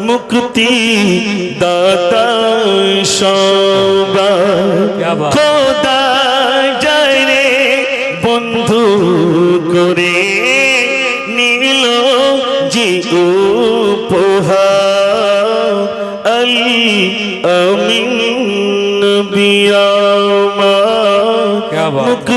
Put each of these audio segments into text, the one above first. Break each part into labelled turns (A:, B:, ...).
A: মুক্তি দাতা খোদা যায় বন্ধু করে নীল জি আলি আমি বিয়া মুক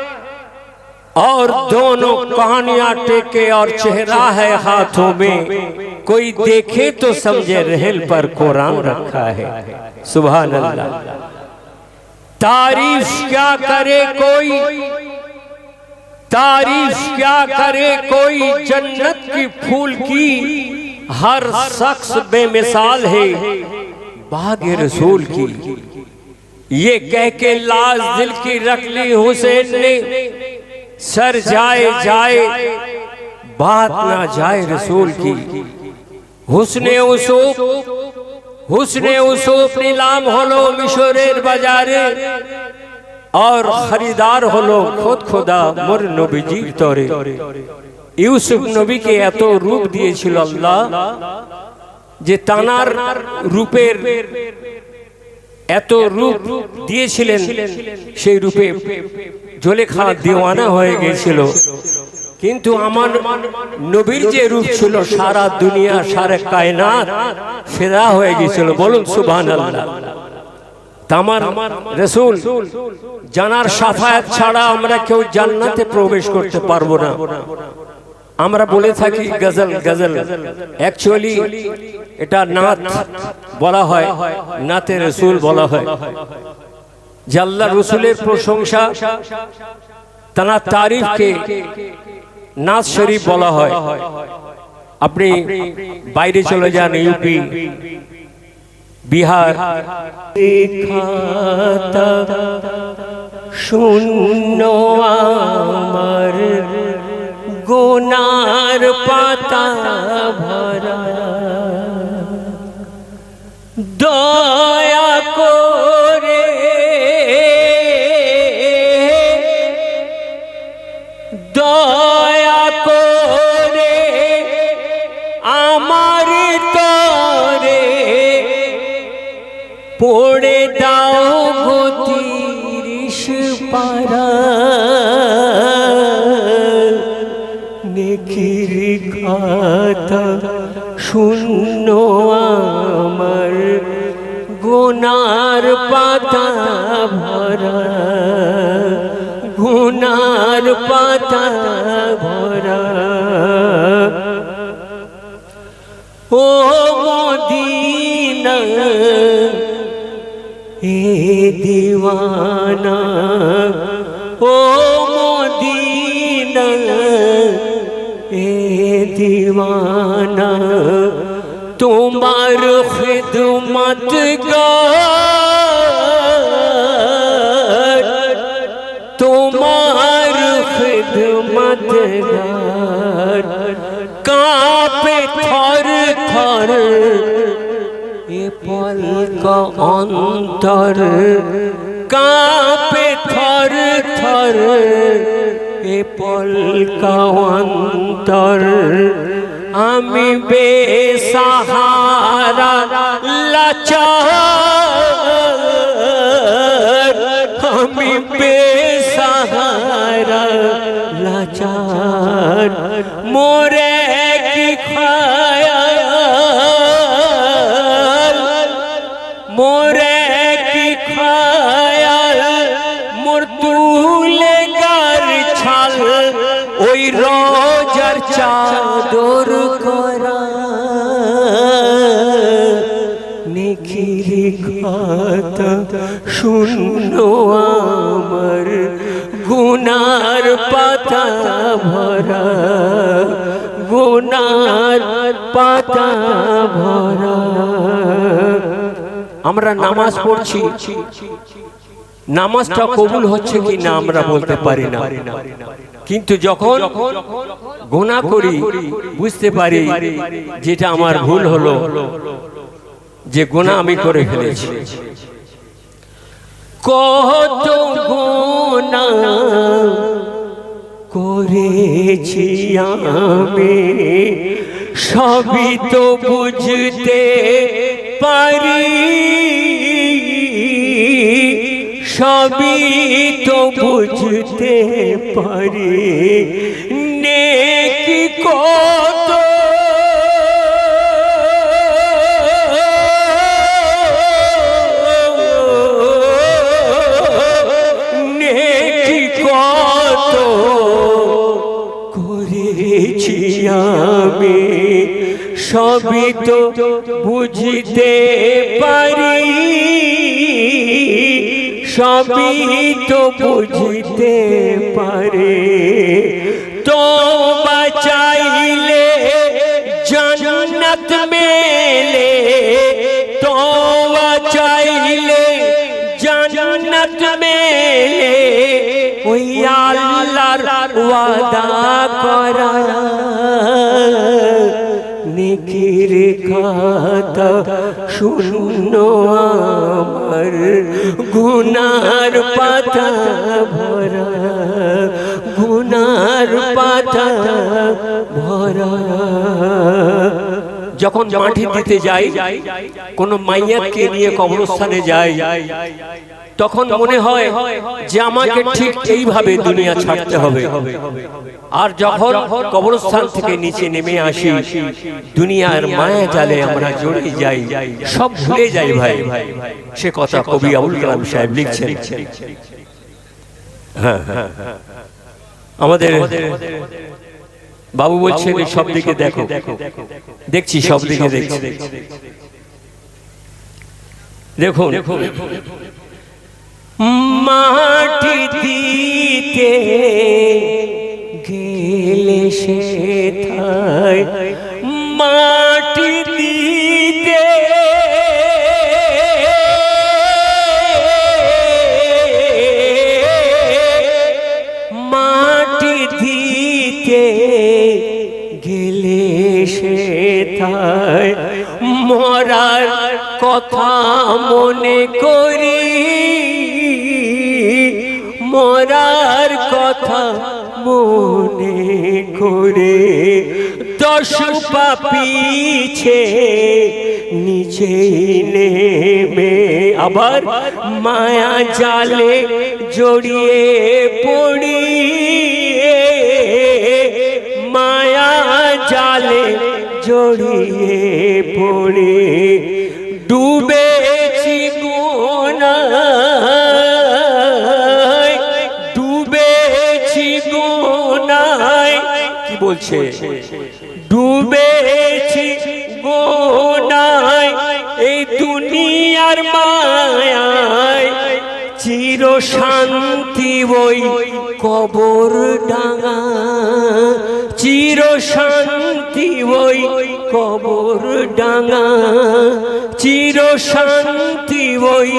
B: और दोनों कहानियाँ टेके और चेहरा है हाथों में। कोई देखे तो समझे रहल पर कुरान रखा है। सुबह अल्लाह तारीफ़ क्या करे कोई? तारीफ़ क्या करे कोई? जन्नत की फूल की हर शख्स बेमिसाल है। बाग रसूल की। ये कह के लाज दिल की रख ली हुसैन ने। सर जाए जाए बात ना जाए रसूल की हुसने उसूफ हुसने उसूफ नीलाम হলো মিশরের বাজারে আর খরিদার হলো খোদ খোদা মোর নবীজির তরে ইউসুফ নবীকে এত রূপ দিয়েছিল আল্লাহ যে তানার রূপের এত রূপ দিয়েছিলেন সেই রূপে জলেখা দেওয়ানা হয়ে গিয়েছিল কিন্তু আমার নবীর যে রূপ ছিল সারা দুনিয়া সারা কায়নাত ফেরা হয়ে গিয়েছিল বলুন আল্লাহ তামার রসুল জানার সাফায়াত ছাড়া আমরা কেউ জান্নাতে প্রবেশ করতে পারব না। আমরা বলে থাকি গজল গজল। অ্যাকচুয়ালি এটা নাত বলা হয় নাতে রসুল বলা হয়। যে আল্লাহ রসুলের প্রশংসা তানা তারিফকে নাচ শরীফ বলা হয়। আপনি বাইরে চলে যান ইউপি বিহার। শূন্য আমার গোনার পাতা ভরা। দয়া দয়া করে আমার তরে পড়ে দাও গতিরিস পারা। নেকির খাতা শূন্য আমার, গোনার পাতা ভরা। গুনার পাতা ভরা। ও মদিনা এ দিওয়ানা। ও মদিনা এ দিওয়ানা। তোমার খিদমত গার অন্তর কাঁপে থর থর এ পলক অন্তর আমি বেসাহারা লাচার আমি বেসাহারা লাচার মোরে শূন্য আমার গুনার পাতা ভরা গুনার পাতা ভরা। আমরা নামাজ পড়ছি। নামাজটা কবুল হচ্ছে কি না আমরা বলতে পারি না। কিন্তু যখন গোনা করি বুঝতে পারি যেটা আমার ভুল হলো যে গোনা আমি করে ফেলেছি। কত গোনা করেছি আমি সবই তো বুঝতে পারি। সবই তো বুঝতে পারি। নেকি কত সবই তো বুঝতে পারি সবই তো বুঝতে পারে। তো বাঁচাইলে জন্নত মেলে তো বাঁচাইলে জন্নত মেলে। ওই আল্লাহর ওয়াদা করা। খাতা শূন্য আমার। গুনার পাতা ভরা, গুনার পাতা ভরা। যখন মাটি দিতে যাই, কোন মাইয়াকে নিয়ে কবরস্থানে যাই তখন মনে হয় যে আমাকে ঠিক এইভাবে দুনিয়া ছাড়তে হবে। আর যখন কবরস্থান থেকে নিচে নেমে আসি দুনিয়ার মায়া জালে আমরা জড়িয়ে যাই। সব ভুলে যাই ভাই। ভাই। সে কথা কবি আবুল কালাম সাহেব লিখছেন। হ্যাঁ হ্যাঁ আমাদের বাবু বলছেন সব দিকে দেখো। দেখছি সব দিকে দেখছি। দেখুন। মাটি দিতে গেলে সে থায় মাটি দিতে মাটি দিতে গেলে সে থায় মরার কথা মনে দশ পাপিছে নিচে নেমে আবার মায়া জালে জড়িয়ে পড়ি মায়া জালে জড়িয়ে পড়ে। বলছে, ডুবেছি গোনায় এই দুনিয়ার মায়ায়। চির শান্তি ওই কবর ডাঙা। চির শান্তি ওই কবর ডাঙা। চির শান্তি ওই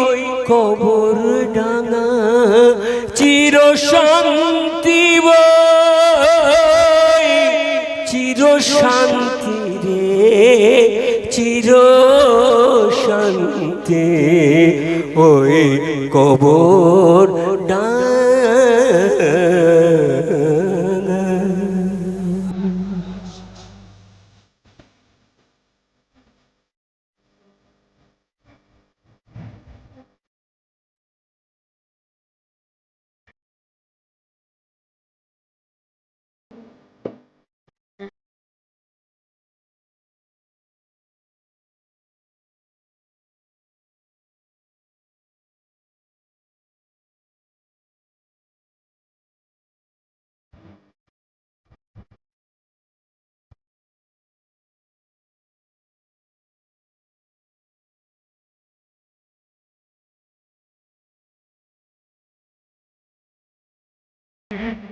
B: কবর ডাঙা। চির শান্তি ওই শান্তি রে চির শান্তি ওই কবর Mm-hmm.